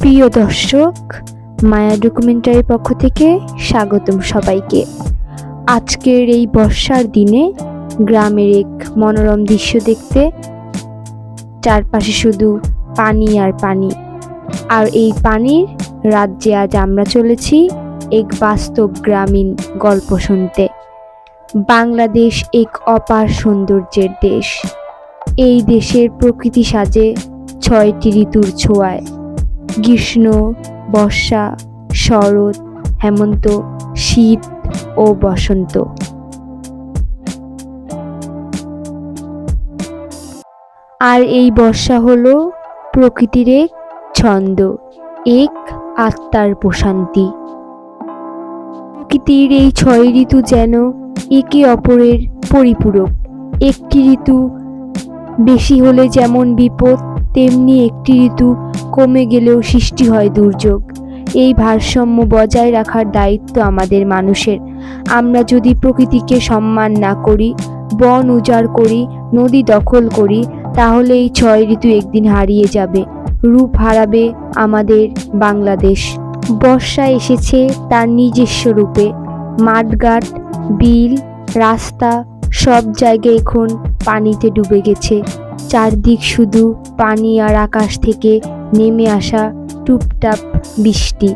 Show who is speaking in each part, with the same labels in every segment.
Speaker 1: প্রিয় দর্শক, মায়া ডকুমেন্টারির পক্ষ থেকে স্বাগতম সবাইকে। আজকের এই বর্ষার দিনে গ্রামের এক মনোরম দৃশ্য দেখতে, চারপাশে শুধু পানি আর পানি। আর এই পানির রাজ্যে আজ আমরা চলেছি এক বাস্তব গ্রামীণ গল্প শুনতে। বাংলাদেশ এক অপার সৌন্দর্যের দেশ। এই দেশের প্রকৃতি সাজে ছয়টি ঋতুর ছোঁয়ায়। গ্রীষ্ম, বর্ষা, শরৎ, হেমন্ত, শীত ও বসন্ত। আর এই বর্ষা হলো প্রকৃতির এক ছন্দ, এক আত্মার প্রশান্তি। প্রকৃতির এই ছয় ঋতু যেন একে অপরের পরিপূরক। একটি ঋতু বেশি হলে যেমন বিপদ, তেমনি একটি ঋতু কমে গেলেও সৃষ্টি হয় দুর্যোগ। এই ভারসাম্য বজায় রাখার দায়িত্ব আমাদের মানুষের। আমরা যদি প্রকৃতিকে সম্মান না করি, বন উজাড় করি, নদী দখল করি, তাহলে এই ছয় ঋতু একদিন হারিয়ে যাবে। রূপ হারাবে আমাদের বাংলাদেশ। বর্ষা এসেছে তার নিজস্ব রূপে। মাঠঘাট, বিল, রাস্তা, সব জায়গায় এখন পানিতে ডুবে গেছে। চারদিক শুধু পানি আর আকাশ থেকে নেমে আসা টুপটাপ বৃষ্টি।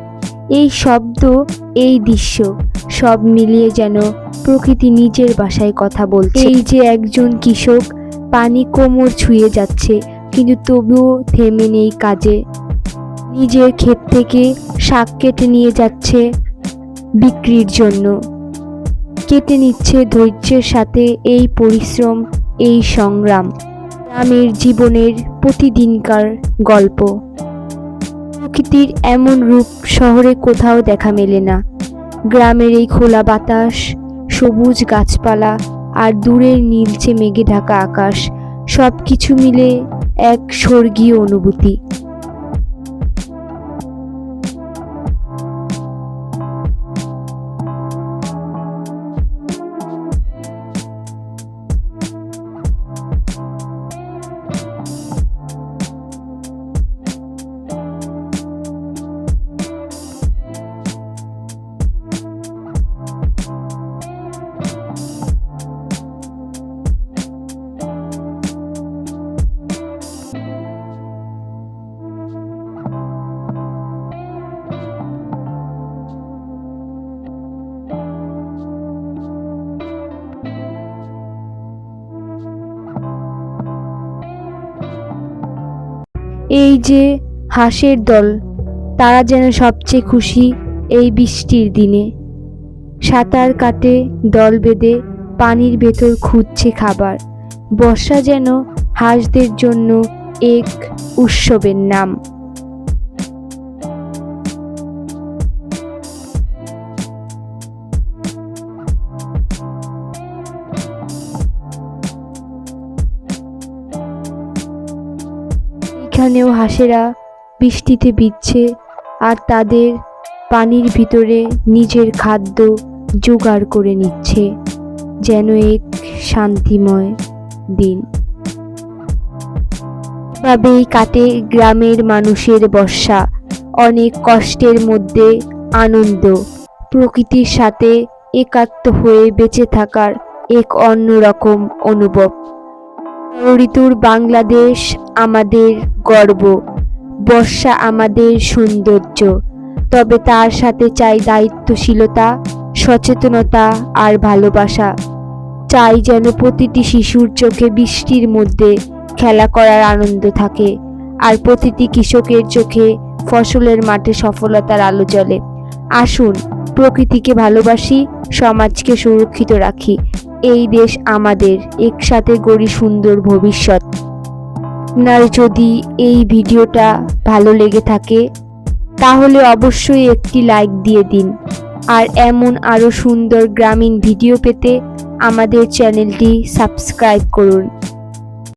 Speaker 1: এই শব্দ, এই দৃশ্য সব মিলিয়ে যেন প্রকৃতি নিজের ভাষায় কথা বলছে। এই যে একজন কৃষক পানি কোমর ছুঁয়ে যাচ্ছে, কিন্তু তবুও থেমে নেই কাজে। নিজের ক্ষেত থেকে শাক কেটে নিয়ে যাচ্ছে বিক্রির জন্য। কেটে নিচ্ছে ধৈর্যের সাথে এই পরিশ্রম, এই সংগ্রাম। গ্রামের জীবনের প্রতিদিনকার গল্প। প্রকৃতির এমন রূপ শহরে কোথাও দেখা মেলে না। গ্রামের এই খোলা বাতাস, সবুজ গাছপালা আর দূরের নীলচে মেঘে ঢাকা আকাশ সব কিছু মিলে এক স্বর্গীয় অনুভূতি। এই যে হাঁসের দল, তারা যেন সবচেয়ে খুশি এই বৃষ্টির দিনে। সাঁতার কাটে, দল বেঁধে, পানির ভেতর খুঁজছে খাবার। বর্ষা যেন হাঁসদের জন্য এক উৎসবের নাম। এখানেও হাঁসেরা বৃষ্টিতে ভিজছে আর তাদের পানির ভিতরে নিজের খাদ্য জোগাড় করে নিচ্ছে, যেন এক শান্তিময় দিন। এভাবেই কাটে গ্রামের মানুষের বর্ষা, অনেক কষ্টের মধ্যে আনন্দ, প্রকৃতির সাথে একাত্ম হয়ে বেঁচে থাকার এক অন্যরকম অনুভব। ঋতুর বাংলাদেশ আমাদের গর্ব বর্ষা আমাদের সৌন্দর্য, তবে তার সাথে চাই দায়িত্বশীলতা, সচেতনতা আর ভালোবাসা। চাই যেন প্রতিটি শিশুর চোখে বৃষ্টির মধ্যে খেলা করার আনন্দ থাকে, আর প্রতিটি কৃষকের চোখে ফসলের মাঠে সফলতার আলো জ্বলে। আসুন, প্রকৃতিকে ভালোবাসি, সমাজকে সুরক্ষিত রাখি। এই দেশ আমাদের, একসাথে গড়ি সুন্দর ভবিষ্যৎ। আপনার যদি এই ভিডিওটা ভালো লেগে থাকে, তাহলে অবশ্যই একটি লাইক দিয়ে দিন। আর এমন আরও সুন্দর গ্রামীণ ভিডিও পেতে আমাদের চ্যানেলটি সাবস্ক্রাইব করুন।